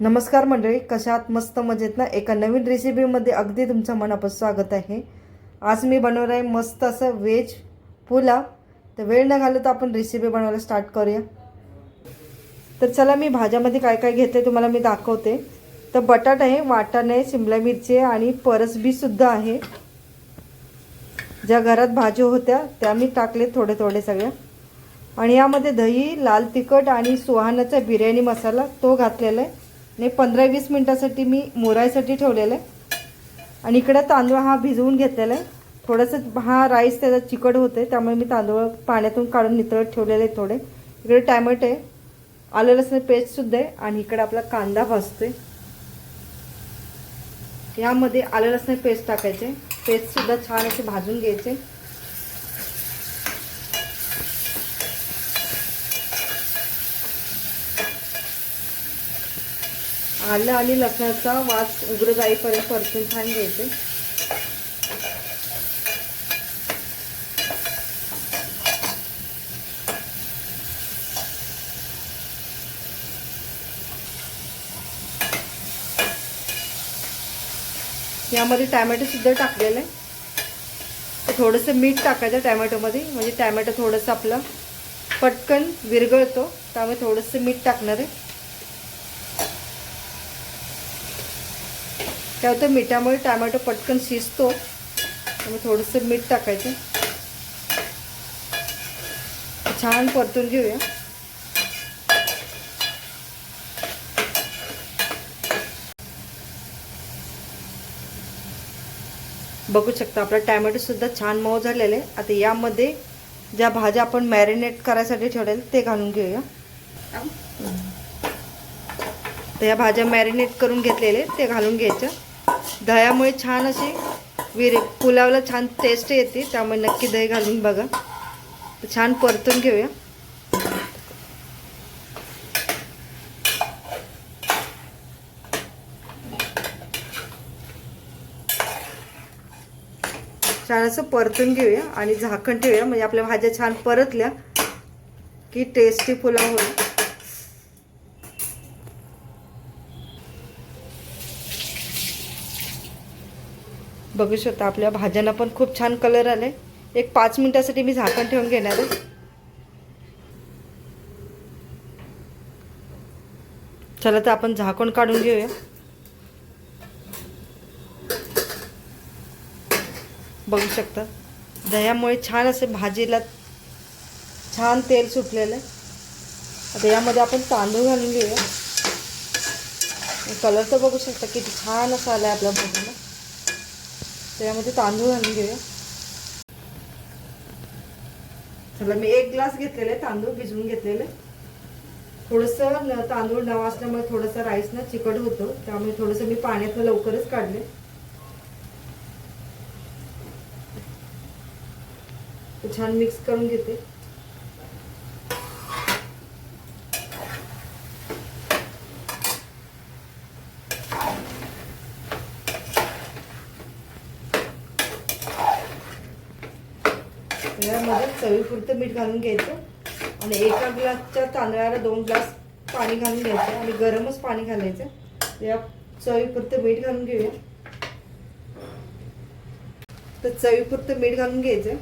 नमस्कार मंडळी कशात मस्त मजेत ना? एका नवीन रेसिपीमध्ये अगदी तुमचं मनापासून स्वागत आहे. आज मी बनवणार आहे मस्त असं व्हेज पुलाव. तर वेळ न घालत आपण रेसिपी बनवायला स्टार्ट करूया. तर चला मी भाज्यामध्ये काय काय घेते तुम्हाला मी दाखवते. तर बटाटा आहे वाटाणे आहे शिमला मिरची आहे आणि परसबीसुद्धा आहे. ज्या घरात भाज्या होत्या त्या मी टाकले थोडे थोडे सगळ्या. आणि यामध्ये दही लाल तिखट आणि सुहानाचा बिर्याणी मसाला तो घातलेला आहे. आणि पंधरा वीस मिनटासाठी मी मोरायसाठी ठेवलेलं आहे. आणि इकडे तांदूळ हा भिजवून घेतलेला आहे. थोडंसं हा राईस त्याचा चिकट होते त्यामुळे मी तांदूळ पाण्यातून काढून नितळत ठेवलेले आहे थोडे. इकडे टॅमॅटो आहे आलं लसण पेस्टसुद्धा आहे आणि इकडे आपला कांदा भाजतोय. यामध्ये आलं लसण पेस्ट टाकायचे. पेस्टसुद्धा छान असे भाजून घ्यायचे. आलं आणि लसणाचा वास उग्र जाईपर्यंत परतून छान घ्यायचे यामध्ये टॅमॅटोसुद्धा टाकलेलं. आहे थोडंसं मीठ टाकायचं टॅमॅटोमध्ये म्हणजे टॅमॅटो थोडंसं आपलं पटकन विरघळतो त्यामुळे थोडंसं मीठ टाकणार आहे. काय होतं मिठामुळे टॅमॅटो पटकन शिजतो. त्यामुळे थोडंसं मीठ टाकायचं. छान परतून घेऊया. बघू शकता आपला टॅमॅटोसुद्धा छान मऊ झालेले आहे. आता यामध्ये ज्या भाज्या आपण मॅरिनेट करायसाठी ठेवलेल्या ते घालून घेऊया. तर या भाज्या मॅरिनेट करून घेतलेले ते घालून घ्यायच्या. दह्यामुळे छान अशी विरे पुलावला छान टेस्ट येते त्यामुळे नक्की दही घालून बघा. छान परतून घेऊया. छान असं परतून घेऊया आणि झाकण ठेवूया. म्हणजे आपल्या भाज्या छान परतल्या की टेस्टी पुलाव होईल. बघू शकता आपल्या भाज्यांना पण खूप छान कलर आले. एक पाच मिनिटासाठी मी झाकण ठेवून घेणार आहे. चला तर आपण झाकण काढून घेऊया. बघू शकता दह्यामुळे छान असे भाजीला छान तेल सुटलेलं आहे. आता यामध्ये आपण तांदूळ घालून घेऊया. कलर तर बघू शकता किती छान असा आला आहे आपल्या भाजीला. त्यामध्ये तांदूळ आणून घेऊया. चला मी एक ग्लास घेतलेले तांदूळ भिजवून घेतलेले. थोडंसं तांदूळ नवा असल्यामुळे थोडंसं राईस ना चिकट होतं त्यामुळे थोडंसं मी पाण्यातनं लवकरच काढले. छान मिक्स करून घेते. तांदळामध्ये चवीपुरतं मीठ घालून घ्यायचं. आणि एका ग्लासच्या तांदळाला दोन ग्लास पाणी घालून घ्यायचं आणि गरमच पाणी घालायचं. या चवीपुरतं मीठ घालून घेऊया. तर चवीपुरतं मीठ घालून घ्यायचं.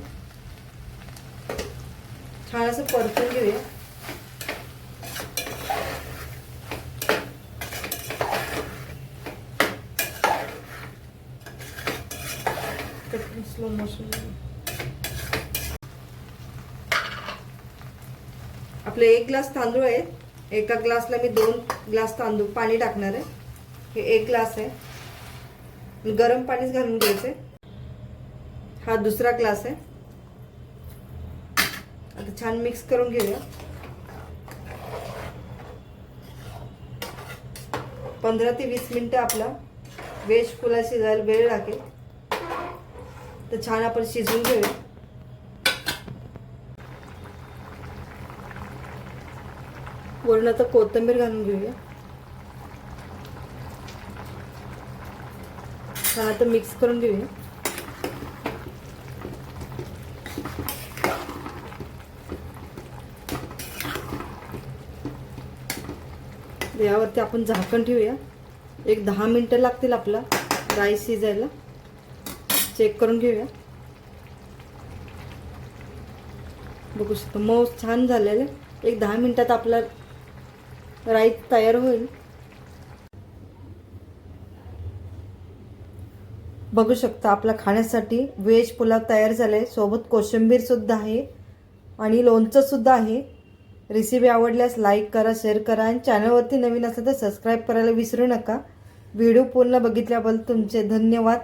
छान असं परतून घेऊया. स्लो मोशन आपले एक ग्लास तांदूळ आहेत एका ग्लासला मी दोन ग्लास तांदूळ पाणी टाकणार आहे. हे एक ग्लास आहे. गरम पाणीच घालून घ्यायचं हा दुसरा ग्लास आहे. आता छान मिक्स करून घेऊया. पंधरा ते वीस मिनटं आपला वेज फुला शिजायला वेळ लागेल. तर छान आपण शिजवून घेऊया. वरून आता कोथिंबीर घालून घेऊया. छान आता मिक्स करून घेऊया. यावरती आपण झाकण ठेवूया. एक दहा मिनटं लागतील आपला राईस शिजायला. चेक करून घेऊया. बघू शकतो मऊ छान झालेलं आहे. एक दहा मिनटात आपला राईस तयार होईल. बघू शकता आपला खाण्यासाठी व्हेज पुलाव तयार झालाय सोबत कोशिंबीर सुद्धा आहे आणि लोणचं सुद्धा आहे. रेसिपी आवडल्यास लाईक करा शेअर करा आणि चॅनलवरती नवीन असेल तर सबस्क्राईब करायला विसरू नका. व्हिडिओ पूर्ण बघितल्याबद्दल तुमचे धन्यवाद.